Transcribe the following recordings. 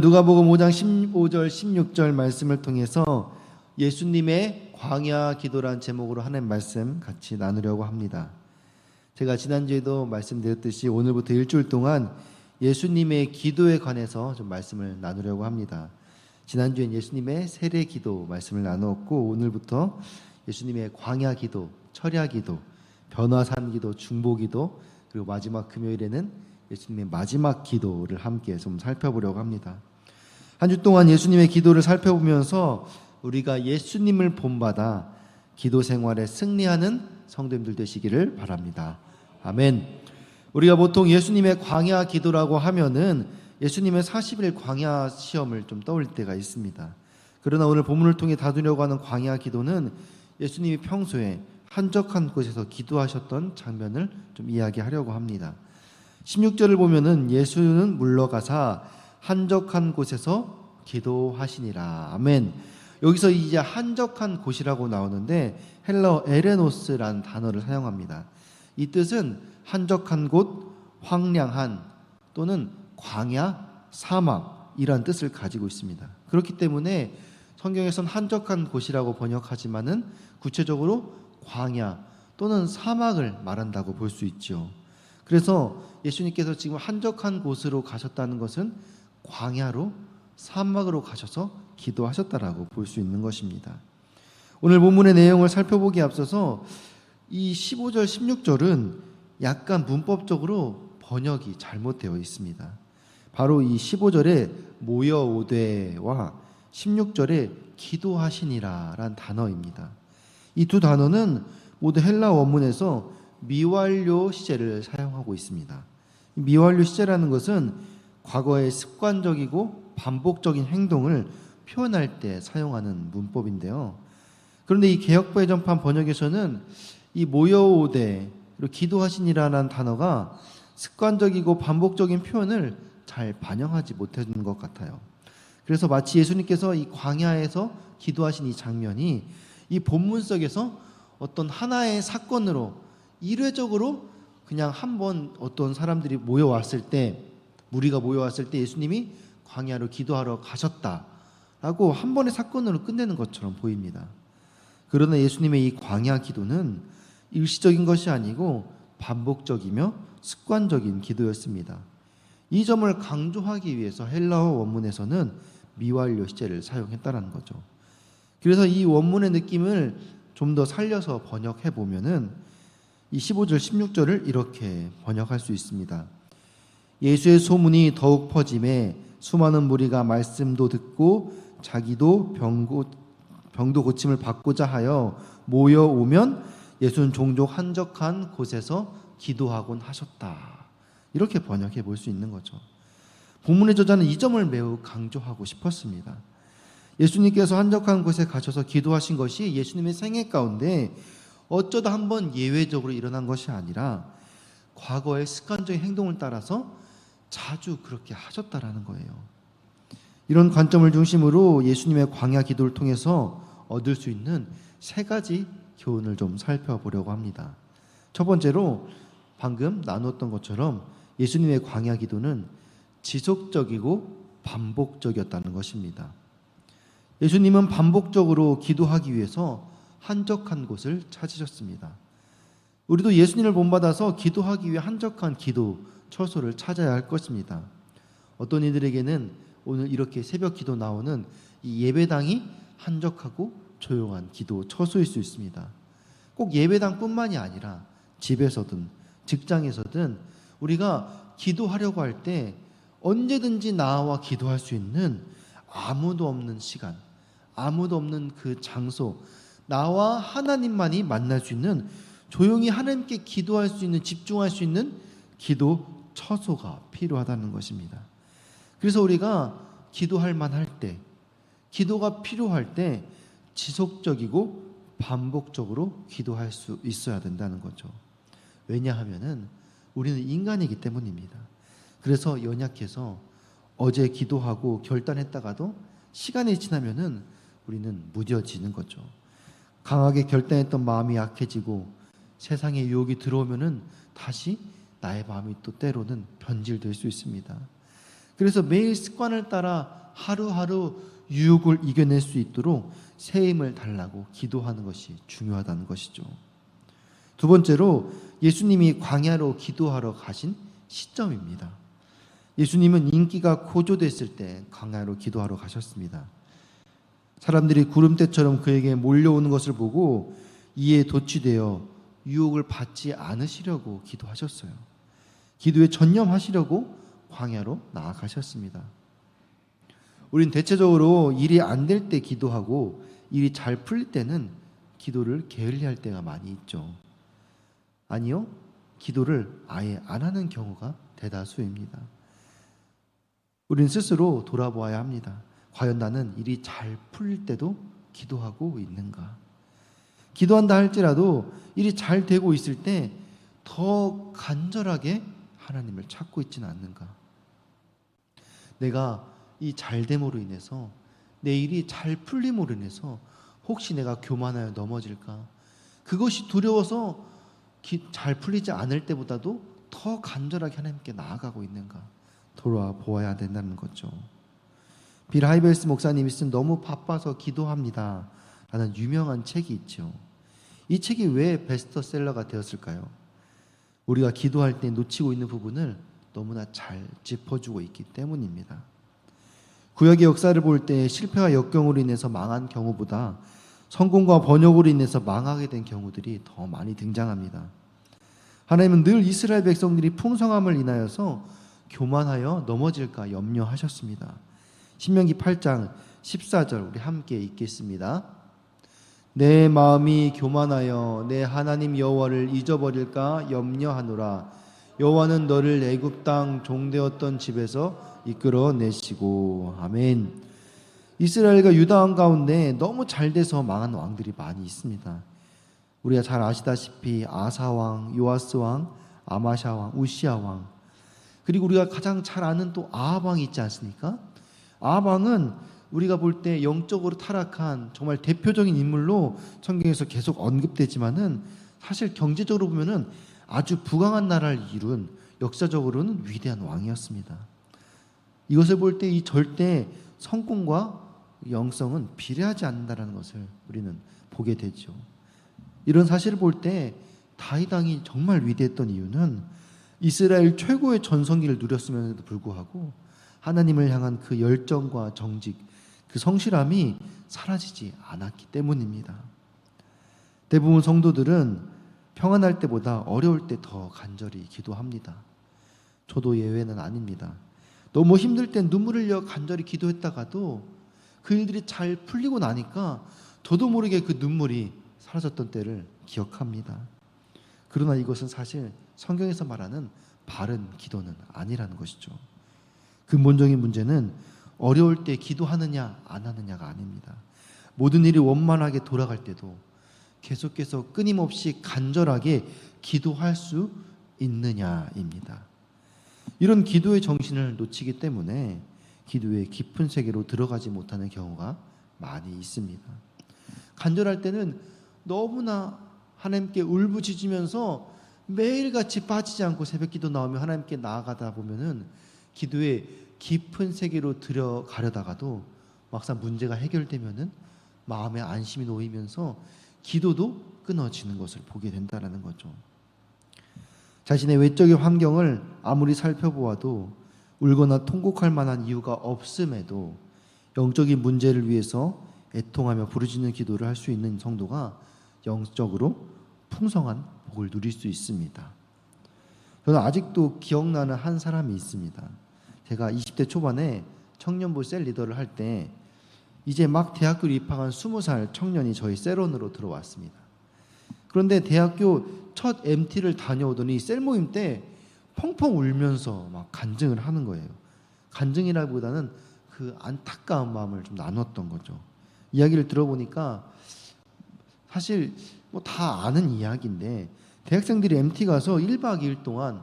누가복음 5장 15절 16절 말씀을 통해서 예수님의 광야 기도란 제목으로 하는 말씀 같이 나누려고 합니다. 제가 지난주에도 말씀드렸듯이 오늘부터 일주일 동안 예수님의 기도에 관해서 좀 말씀을 나누려고 합니다. 지난주엔 예수님의 세례 기도 말씀을 나누었고 오늘부터 예수님의 광야 기도, 철야 기도, 변화산 기도, 중보 기도 그리고 마지막 금요일에는 예수님의 마지막 기도를 함께 좀 살펴보려고 합니다. 한 주 동안 예수님의 기도를 살펴보면서 우리가 예수님을 본받아 기도 생활에 승리하는 성도님들 되시기를 바랍니다. 아멘. 우리가 보통 예수님의 광야 기도라고 하면은 예수님의 40일 광야 시험을 좀 떠올릴 때가 있습니다. 그러나 오늘 본문을 통해 다루려고 하는 광야 기도는 예수님이 평소에 한적한 곳에서 기도하셨던 장면을 좀 이야기하려고 합니다. 16절을 보면은 예수는 물러가사 한적한 곳에서 기도하시니라. 아멘. 여기서 이제 한적한 곳이라고 나오는데 헬러 에레노스라는 단어를 사용합니다. 이 뜻은 한적한 곳, 황량한 또는 광야, 사막 이란 뜻을 가지고 있습니다. 그렇기 때문에 성경에선 한적한 곳이라고 번역하지만은 구체적으로 광야 또는 사막을 말한다고 볼 수 있죠. 그래서 예수님께서 지금 한적한 곳으로 가셨다는 것은 광야로 사막으로 가셔서 기도하셨다라고 볼 수 있는 것입니다. 오늘 본문의 내용을 살펴보기에 앞서서 이 15절, 16절은 약간 문법적으로 번역이 잘못되어 있습니다. 바로 이 15절에 모여 오되와 16절에 기도하시니라란 단어입니다. 이 두 단어는 모두 헬라 원문에서 미완료 시제를 사용하고 있습니다. 미완료 시제라는 것은 과거의 습관적이고 반복적인 행동을 표현할 때 사용하는 문법인데요. 그런데 이 개혁부의 전판 번역에서는 이 모여오되 그리고 기도하시니라는 단어가 습관적이고 반복적인 표현을 잘 반영하지 못해준 것 같아요. 그래서 마치 예수님께서 이 광야에서 기도하신 이 장면이 이 본문 속에서 어떤 하나의 사건으로 일회적으로 그냥 한번 어떤 사람들이 모여왔을 때 무리가 모여왔을 때 예수님이 광야로 기도하러 가셨다라고 한 번의 사건으로 끝내는 것처럼 보입니다. 그러나 예수님의 이 광야 기도는 일시적인 것이 아니고 반복적이며 습관적인 기도였습니다. 이 점을 강조하기 위해서 헬라어 원문에서는 미완료 시제를 사용했다는 거죠. 그래서 이 원문의 느낌을 좀 더 살려서 번역해 보면은 이 15절 16절을 이렇게 번역할 수 있습니다. 예수의 소문이 더욱 퍼짐에 수많은 무리가 말씀도 듣고 자기도 병고, 병도 고침을 받고자 하여 모여오면 예수는 종종 한적한 곳에서 기도하곤 하셨다. 이렇게 번역해 볼 수 있는 거죠. 본문의 저자는 이 점을 매우 강조하고 싶었습니다. 예수님께서 한적한 곳에 가셔서 기도하신 것이 예수님의 생애 가운데 어쩌다 한번 예외적으로 일어난 것이 아니라 과거의 습관적인 행동을 따라서 자주 그렇게 하셨다라는 거예요. 이런 관점을 중심으로 예수님의 광야 기도를 통해서 얻을 수 있는 세 가지 교훈을 좀 살펴보려고 합니다. 첫 번째로 방금 나눴던 것처럼 예수님의 광야 기도는 지속적이고 반복적이었다는 것입니다. 예수님은 반복적으로 기도하기 위해서 한적한 곳을 찾으셨습니다. 우리도 예수님을 본받아서 기도하기 위해 한적한 기도 처소를 찾아야 할 것입니다. 어떤 이들에게는 오늘 이렇게 새벽 기도 나오는 이 예배당이 한적하고 조용한 기도 처소일 수 있습니다. 꼭 예배당뿐만이 아니라 집에서든 직장에서든 우리가 기도하려고 할 때 언제든지 나와 기도할 수 있는 아무도 없는 시간, 아무도 없는 그 장소, 나와 하나님만이 만날 수 있는 조용히 하나님께 기도할 수 있는 집중할 수 있는 기도 처소가 필요하다는 것입니다. 그래서 우리가 기도할 만할 때, 기도가 필요할 때 지속적이고 반복적으로 기도할 수 있어야 된다는 거죠. 왜냐하면은 우리는 인간이기 때문입니다. 그래서 연약해서 어제 기도하고 결단했다가도 시간이 지나면은 우리는 무뎌지는 거죠. 강하게 결단했던 마음이 약해지고 세상의 유혹이 들어오면은 다시 나의 마음이 또 때로는 변질될 수 있습니다. 그래서 매일 습관을 따라 하루하루 유혹을 이겨낼 수 있도록 새 힘을 달라고 기도하는 것이 중요하다는 것이죠. 두 번째로 예수님이 광야로 기도하러 가신 시점입니다. 예수님은 인기가 고조됐을 때 광야로 기도하러 가셨습니다. 사람들이 구름대처럼 그에게 몰려오는 것을 보고 이에 도취되어 유혹을 받지 않으시려고 기도하셨어요. 기도에 전념하시려고 광야로 나아가셨습니다. 우린 대체적으로 일이 안 될 때 기도하고 일이 잘 풀릴 때는 기도를 게을리할 때가 많이 있죠. 아니요. 기도를 아예 안 하는 경우가 대다수입니다. 우린 스스로 돌아보아야 합니다. 과연 나는 일이 잘 풀릴 때도 기도하고 있는가? 기도한다 할지라도 일이 잘 되고 있을 때 더 간절하게 하나님을 찾고 있지는 않는가? 내가 이 잘됨으로 인해서 내 일이 잘 풀림으로 인해서 혹시 내가 교만하여 넘어질까? 그것이 두려워서 기, 잘 풀리지 않을 때보다도 더 간절하게 하나님께 나아가고 있는가? 돌아 보아야 된다는 거죠. 빌 하이벨스 목사님이 쓴 너무 바빠서 기도합니다. 라는 유명한 책이 있죠. 이 책이 왜 베스트셀러가 되었을까요? 우리가 기도할 때 놓치고 있는 부분을 너무나 잘 짚어주고 있기 때문입니다. 구역의 역사를 볼 때 실패와 역경으로 인해서 망한 경우보다 성공과 번역으로 인해서 망하게 된 경우들이 더 많이 등장합니다. 하나님은 늘 이스라엘 백성들이 풍성함을 인하여서 교만하여 넘어질까 염려하셨습니다. 신명기 8장 14절 우리 함께 읽겠습니다. 내 마음이 교만하여 내 하나님 여호와를 잊어버릴까 염려하노라. 여호와는 너를 애굽 땅 종되었던 집에서 이끌어 내시고 아멘. 이스라엘과 유다 왕 가운데 너무 잘 돼서 망한 왕들이 많이 있습니다. 우리가 잘 아시다시피 아사 왕, 요아스 왕, 아마샤 왕, 우시아 왕. 그리고 우리가 가장 잘 아는 또 아합 왕이 있지 않습니까? 아합 왕은 우리가 볼 때 영적으로 타락한 정말 대표적인 인물로 성경에서 계속 언급되지만은 사실 경제적으로 보면은 아주 부강한 나라를 이룬 역사적으로는 위대한 왕이었습니다. 이것을 볼 때 이 절대 성공과 영성은 비례하지 않는다라는 것을 우리는 보게 되죠. 이런 사실을 볼 때 다윗 왕이 정말 위대했던 이유는 이스라엘 최고의 전성기를 누렸음에도 불구하고 하나님을 향한 그 열정과 정직 그 성실함이 사라지지 않았기 때문입니다. 대부분 성도들은 평안할 때보다 어려울 때 더 간절히 기도합니다. 저도 예외는 아닙니다. 너무 힘들 땐 눈물을 흘려 간절히 기도했다가도 그 일들이 잘 풀리고 나니까 저도 모르게 그 눈물이 사라졌던 때를 기억합니다. 그러나 이것은 사실 성경에서 말하는 바른 기도는 아니라는 것이죠. 근본적인 문제는 어려울 때 기도하느냐 안 하느냐가 아닙니다. 모든 일이 원만하게 돌아갈 때도 계속해서 끊임없이 간절하게 기도할 수 있느냐입니다. 이런 기도의 정신을 놓치기 때문에 기도의 깊은 세계로 들어가지 못하는 경우가 많이 있습니다. 간절할 때는 너무나 하나님께 울부짖으면서 매일같이 빠지지 않고 새벽 기도 나오면 하나님께 나아가다 보면은 기도의 깊은 세계로 들어가려다가도 막상 문제가 해결되면은 마음에 안심이 놓이면서 기도도 끊어지는 것을 보게 된다라는 거죠. 자신의 외적인 환경을 아무리 살펴보아도 울거나 통곡할 만한 이유가 없음에도 영적인 문제를 위해서 애통하며 부르짖는 기도를 할 수 있는 성도가 영적으로 풍성한 복을 누릴 수 있습니다. 저는 아직도 기억나는 한 사람이 있습니다. 제가 20대 초반에 청년부 셀 리더를 할 때 이제 막 대학교를 입학한 20살 청년이 저희 셀원으로 들어왔습니다. 그런데 대학교 첫 MT를 다녀오더니 셀 모임 때 펑펑 울면서 막 간증을 하는 거예요. 간증이라기보다는 그 안타까운 마음을 좀 나눴던 거죠. 이야기를 들어보니까 사실 뭐 다 아는 이야기인데 대학생들이 MT 가서 1박 2일 동안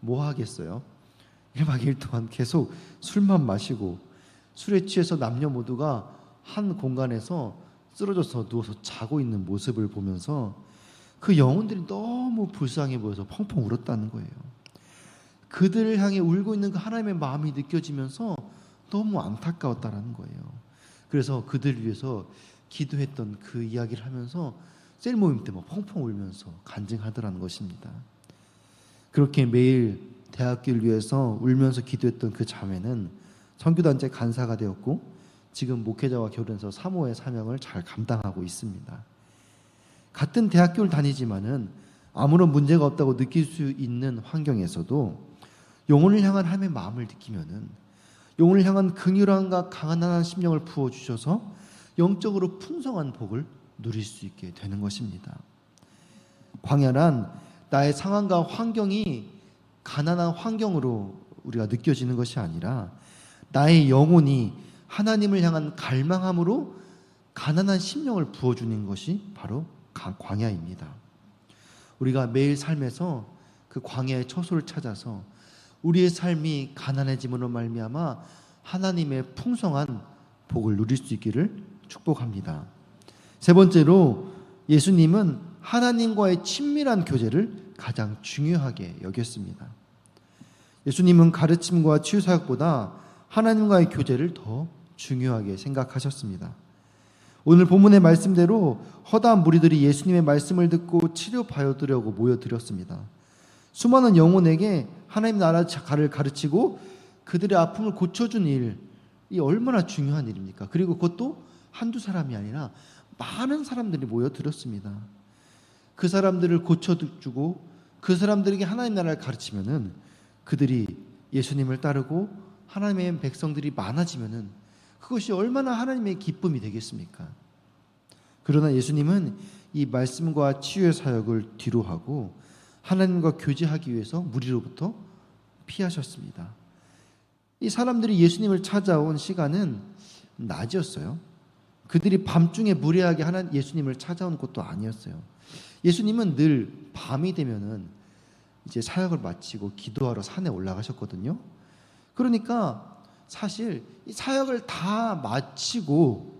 뭐 하겠어요? 1박 2일 동안 계속 술만 마시고 술에 취해서 남녀 모두가 한 공간에서 쓰러져서 누워서 자고 있는 모습을 보면서 그 영혼들이 너무 불쌍해 보여서 펑펑 울었다는 거예요. 그들을 향해 울고 있는 그 하나님의 마음이 느껴지면서 너무 안타까웠다라는 거예요. 그래서 그들을 위해서 기도했던 그 이야기를 하면서 셀 모임 때 막 펑펑 울면서 간증하더라는 것입니다. 그렇게 매일 대학교를 위해서 울면서 기도했던 그 자매는 선교단체 간사가 되었고 지금 목회자와 결혼해서 사모의 사명을 잘 감당하고 있습니다. 같은 대학교를 다니지만은 아무런 문제가 없다고 느낄 수 있는 환경에서도 영혼을 향한 하나님의 마음을 느끼면은 영혼을 향한 긍휼함과 강한 하나님 심령을 부어 주셔서 영적으로 풍성한 복을 누릴 수 있게 되는 것입니다. 광야란 나의 상황과 환경이 가난한 환경으로 우리가 느껴지는 것이 아니라 나의 영혼이 하나님을 향한 갈망함으로 가난한 심령을 부어주는 것이 바로 광야입니다. 우리가 매일 삶에서 그 광야의 처소를 찾아서 우리의 삶이 가난해짐으로 말미암아 하나님의 풍성한 복을 누릴 수 있기를 축복합니다. 세 번째로 예수님은 하나님과의 친밀한 교제를 가장 중요하게 여겼습니다. 예수님은 가르침과 치유 사역보다 하나님과의 교제를 더 중요하게 생각하셨습니다. 오늘 본문의 말씀대로 허다한 무리들이 예수님의 말씀을 듣고 치료 받으려고 모여들었습니다. 수많은 영혼에게 하나님 나라를 가르치고 그들의 아픔을 고쳐준 일이 얼마나 중요한 일입니까? 그리고 그것도 한두 사람이 아니라 많은 사람들이 모여들었습니다. 그 사람들을 고쳐주고 그 사람들에게 하나님 나라를 가르치면은 그들이 예수님을 따르고 하나님의 백성들이 많아지면은 그것이 얼마나 하나님의 기쁨이 되겠습니까? 그러나 예수님은 이 말씀과 치유의 사역을 뒤로 하고 하나님과 교제하기 위해서 무리로부터 피하셨습니다. 이 사람들이 예수님을 찾아온 시간은 낮이었어요. 그들이 밤중에 무례하게 하나 예수님을 찾아온 것도 아니었어요. 예수님은 늘 밤이 되면은 이제 사역을 마치고 기도하러 산에 올라가셨거든요. 그러니까 사실 이 사역을 다 마치고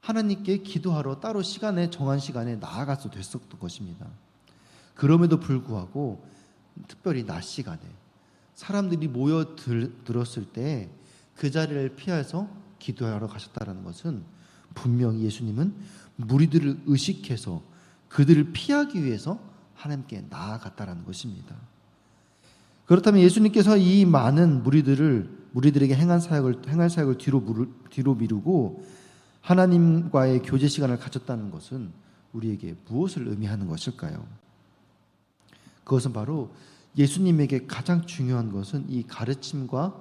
하나님께 기도하러 따로 시간에 정한 시간에 나아가서 됐었던 것입니다. 그럼에도 불구하고 특별히 낮 시간에 사람들이 모여 들었을 때 그 자리를 피해서 기도하러 가셨다는 것은 분명히 예수님은 무리들을 의식해서 그들을 피하기 위해서 하나님께 나아갔다라는 것입니다. 그렇다면 예수님께서 이 많은 무리들을 무리들에게 행한 사역을 행할 사역을 뒤로 뒤로 미루고 하나님과의 교제 시간을 가졌다는 것은 우리에게 무엇을 의미하는 것일까요? 그것은 바로 예수님에게 가장 중요한 것은 이 가르침과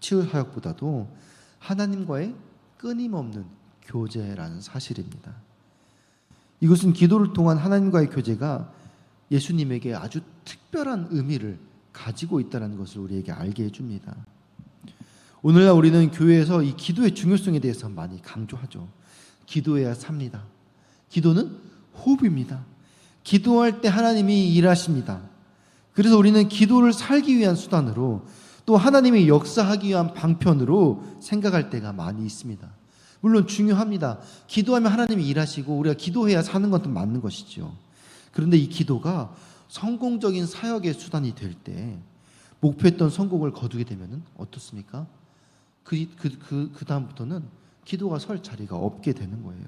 치유 사역보다도 하나님과의 끊임없는 교제라는 사실입니다. 이것은 기도를 통한 하나님과의 교제가 예수님에게 아주 특별한 의미를 가지고 있다는 것을 우리에게 알게 해줍니다. 오늘날 우리는 교회에서 이 기도의 중요성에 대해서 많이 강조하죠. 기도해야 삽니다. 기도는 호흡입니다. 기도할 때 하나님이 일하십니다. 그래서 우리는 기도를 살기 위한 수단으로 또 하나님의 역사하기 위한 방편으로 생각할 때가 많이 있습니다. 물론 중요합니다. 기도하면 하나님이 일하시고 우리가 기도해야 사는 것도 맞는 것이죠. 그런데 이 기도가 성공적인 사역의 수단이 될 때 목표했던 성공을 거두게 되면 어떻습니까? 그, 그, 그, 그 다음부터는 기도가 설 자리가 없게 되는 거예요.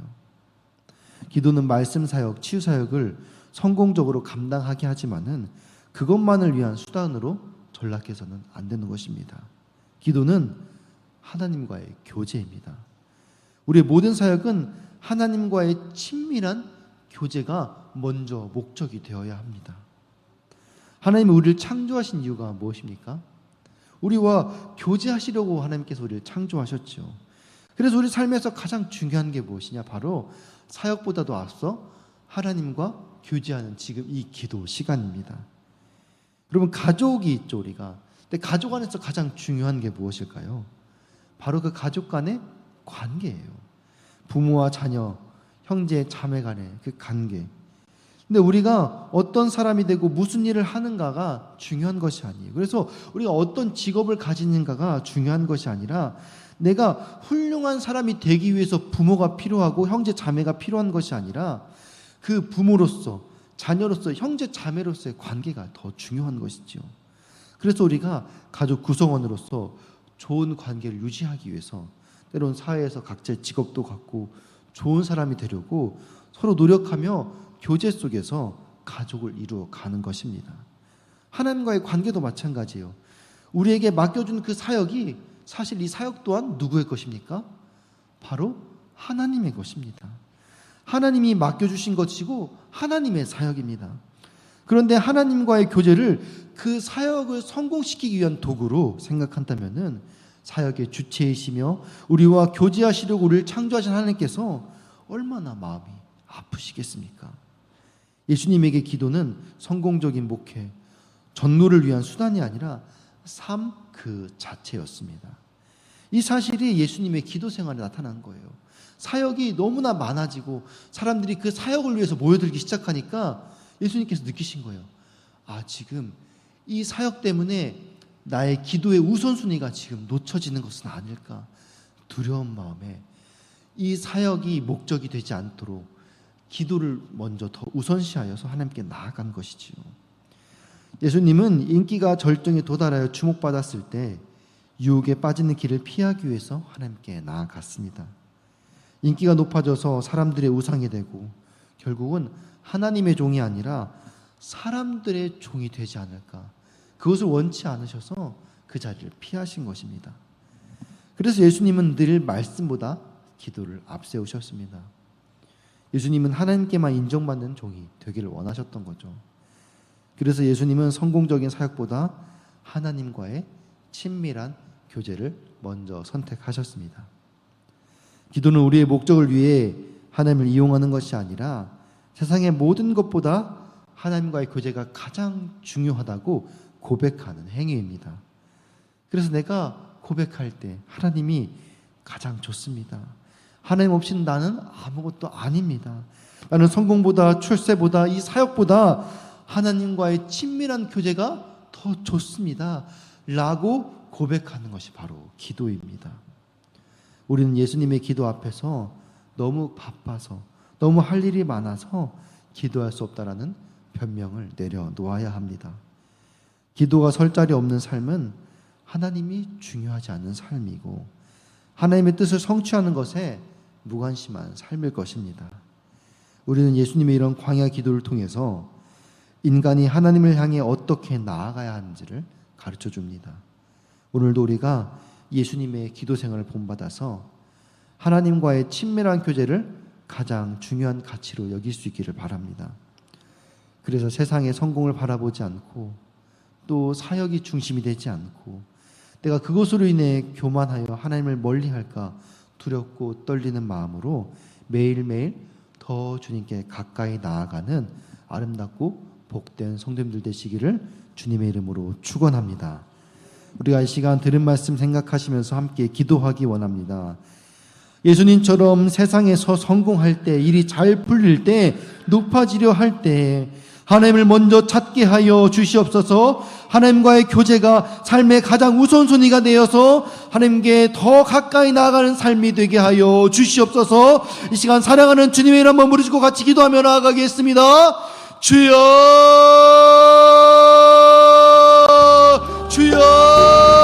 기도는 말씀 사역, 치유 사역을 성공적으로 감당하게 하지만은 그것만을 위한 수단으로 전락해서는 안 되는 것입니다. 기도는 하나님과의 교제입니다. 우리의 모든 사역은 하나님과의 친밀한 교제가 먼저 목적이 되어야 합니다. 하나님이 우리를 창조하신 이유가 무엇입니까? 우리와 교제하시려고 하나님께서 우리를 창조하셨죠. 그래서 우리 삶에서 가장 중요한 게 무엇이냐? 바로 사역보다도 앞서 하나님과 교제하는 지금 이 기도 시간입니다. 여러분 가족이 있죠 우리가. 근데 가족 안에서 가장 중요한 게 무엇일까요? 바로 그 가족 간의 관계예요. 부모와 자녀, 형제, 자매 간의 그 관계. 근데 우리가 어떤 사람이 되고 무슨 일을 하는가가 중요한 것이 아니에요. 그래서 우리가 어떤 직업을 가지는가가 중요한 것이 아니라 내가 훌륭한 사람이 되기 위해서 부모가 필요하고 형제 자매가 필요한 것이 아니라 그 부모로서 자녀로서 형제 자매로서의 관계가 더 중요한 것이죠. 그래서 우리가 가족 구성원으로서 좋은 관계를 유지하기 위해서 때론 사회에서 각자의 직업도 갖고 좋은 사람이 되려고 서로 노력하며 교제 속에서 가족을 이루어 가는 것입니다. 하나님과의 관계도 마찬가지예요. 우리에게 맡겨준 그 사역이 사실 이 사역 또한 누구의 것입니까? 바로 하나님의 것입니다. 하나님이 맡겨주신 것이고 하나님의 사역입니다. 그런데 하나님과의 교제를 그 사역을 성공시키기 위한 도구로 생각한다면은 사역의 주체이시며 우리와 교제하시려고 우리를 창조하신 하나님께서 얼마나 마음이 아프시겠습니까? 예수님에게 기도는 성공적인 목회, 전노를 위한 수단이 아니라 삶 그 자체였습니다. 이 사실이 예수님의 기도 생활에 나타난 거예요. 사역이 너무나 많아지고 사람들이 그 사역을 위해서 모여들기 시작하니까 예수님께서 느끼신 거예요. 아, 지금 이 사역 때문에 나의 기도의 우선순위가 지금 놓쳐지는 것은 아닐까 두려운 마음에 이 사역이 목적이 되지 않도록 기도를 먼저 더 우선시하여서 하나님께 나아간 것이지요. 예수님은 인기가 절정에 도달하여 주목받았을 때 유혹에 빠지는 길을 피하기 위해서 하나님께 나아갔습니다. 인기가 높아져서 사람들의 우상이 되고 결국은 하나님의 종이 아니라 사람들의 종이 되지 않을까. 그것을 원치 않으셔서 그 자리를 피하신 것입니다. 그래서 예수님은 늘 말씀보다 기도를 앞세우셨습니다. 예수님은 하나님께만 인정받는 종이 되기를 원하셨던 거죠. 그래서 예수님은 성공적인 사역보다 하나님과의 친밀한 교제를 먼저 선택하셨습니다. 기도는 우리의 목적을 위해 하나님을 이용하는 것이 아니라 세상의 모든 것보다 하나님과의 교제가 가장 중요하다고 고백하는 행위입니다. 그래서 내가 고백할 때 하나님이 가장 좋습니다. 하나님 없이는 나는 아무것도 아닙니다. 나는 성공보다 출세보다 이 사역보다 하나님과의 친밀한 교제가 더 좋습니다. 라고 고백하는 것이 바로 기도입니다. 우리는 예수님의 기도 앞에서 너무 바빠서 너무 할 일이 많아서 기도할 수 없다라는 변명을 내려놓아야 합니다. 기도가 설 자리 없는 삶은 하나님이 중요하지 않은 삶이고 하나님의 뜻을 성취하는 것에 무관심한 삶일 것입니다. 우리는 예수님의 이런 광야 기도를 통해서 인간이 하나님을 향해 어떻게 나아가야 하는지를 가르쳐 줍니다. 오늘도 우리가 예수님의 기도 생활을 본받아서 하나님과의 친밀한 교제를 가장 중요한 가치로 여길 수 있기를 바랍니다. 그래서 세상의 성공을 바라보지 않고 또 사역이 중심이 되지 않고 내가 그것으로 인해 교만하여 하나님을 멀리할까 두렵고 떨리는 마음으로 매일매일 더 주님께 가까이 나아가는 아름답고 복된 성도님들 되시기를 주님의 이름으로 축원합니다. 우리가 이 시간 들은 말씀 생각하시면서 함께 기도하기 원합니다. 예수님처럼 세상에서 성공할 때 일이 잘 풀릴 때 높아지려 할 때 하나님을 먼저 찾게 하여 주시옵소서. 하나님과의 교제가 삶의 가장 우선순위가 되어서 하나님께 더 가까이 나아가는 삶이 되게 하여 주시옵소서. 이 시간 사랑하는 주님의 이름 한번 부르시고 같이 기도하며 나아가겠습니다. 주여 주여